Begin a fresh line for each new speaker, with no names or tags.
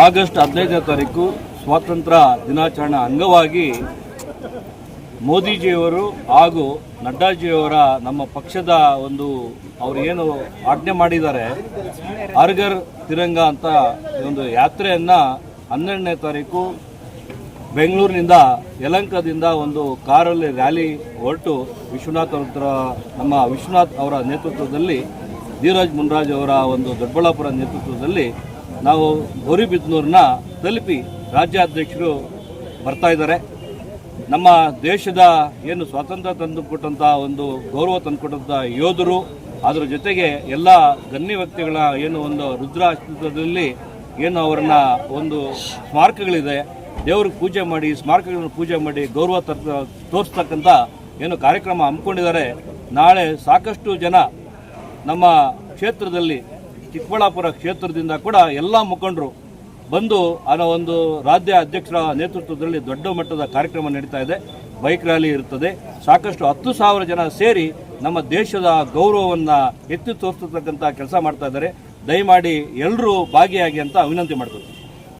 August ಹದಿನೈದನೇ ತಾರೀಕು ಸ್ವಾತಂತ್ರ್ಯ ದಿನಾಚರಣೆ ಅಂಗವಾಗಿ ಮೋದಿಜಿಯವರು ಹಾಗೂ ನಡ್ಡಾಜಿಯವರ ನಮ್ಮ ಪಕ್ಷದ ಒಂದು ಅವರು ಏನು ಆಜ್ಞೆ ಮಾಡಿದ್ದಾರೆ, ಅರ್ಗರ್ ತಿರಂಗ ಅಂತ ಒಂದು ಯಾತ್ರೆಯನ್ನು ಹನ್ನೆರಡನೇ ತಾರೀಕು ಬೆಂಗಳೂರಿನಿಂದ ಯಲಂಕದಿಂದ ಒಂದು ಕಾರಲ್ಲಿ ರ್ಯಾಲಿ ಹೊರಟು ವಿಶ್ವನಾಥ್ ಅವರ ನಮ್ಮ ವಿಶ್ವನಾಥ್ ಅವರ ನೇತೃತ್ವದಲ್ಲಿ ಧೀರಜ್ ಮುನ್ರಾಜ್ ಅವರ ಒಂದು ದೊಡ್ಡಬಳ್ಳಾಪುರ ನೇತೃತ್ವದಲ್ಲಿ ನಾವು ಗೌರಿಬಿದ್ನೂರನ್ನ ತಲುಪಿ ರಾಜ್ಯಾಧ್ಯಕ್ಷರು ಬರ್ತಾ ಇದ್ದಾರೆ. ನಮ್ಮ ದೇಶದ ಏನು ಸ್ವಾತಂತ್ರ್ಯ ತಂದುಕೊಟ್ಟಂಥ ಒಂದು ಗೌರವ ತಂದುಕೊಟ್ಟಂಥ ಯೋಧರು, ಅದರ ಜೊತೆಗೆ ಎಲ್ಲ ಗಣ್ಯ ವ್ಯಕ್ತಿಗಳ ಏನು ಒಂದು ರುದ್ರ ಅಸ್ತಿತ್ವದಲ್ಲಿ ಏನು ಅವರನ್ನ ಒಂದು ಸ್ಮಾರಕಗಳಿದೆ ದೇವ್ರಿಗೆ ಪೂಜೆ ಮಾಡಿ, ಸ್ಮಾರಕಗಳನ್ನು ಪೂಜೆ ಮಾಡಿ ಗೌರವ ತ ತೋರಿಸ್ತಕ್ಕಂಥ ಏನು ಕಾರ್ಯಕ್ರಮ ಹಮ್ಮಿಕೊಂಡಿದ್ದಾರೆ. ನಾಳೆ ಸಾಕಷ್ಟು ಜನ ನಮ್ಮ ಕ್ಷೇತ್ರದಲ್ಲಿ ಚಿಕ್ಕಬಳ್ಳಾಪುರ ಕ್ಷೇತ್ರದಿಂದ ಕೂಡ ಎಲ್ಲ ಮುಖಂಡರು ಬಂದು ಅನ್ನೋ ಒಂದು ರಾಜ್ಯ ಅಧ್ಯಕ್ಷರ ನೇತೃತ್ವದಲ್ಲಿ ದೊಡ್ಡ ಮಟ್ಟದ ಕಾರ್ಯಕ್ರಮ ನಡೀತಾ ಇದೆ. ಬೈಕ್ ರ್ಯಾಲಿ ಇರುತ್ತದೆ. ಸಾಕಷ್ಟು ಹತ್ತು ಸಾವಿರ ಜನ ಸೇರಿ ನಮ್ಮ ದೇಶದ ಗೌರವವನ್ನು ಎತ್ತಿ ತೋರಿಸ್ತಕ್ಕಂಥ ಕೆಲಸ ಮಾಡ್ತಾ ಇದ್ದಾರೆ. ದಯಮಾಡಿ ಎಲ್ಲರೂ ಭಾಗಿಯಾಗಿ ಅಂತ ವಿನಂತಿ ಮಾಡ್ತಾರೆ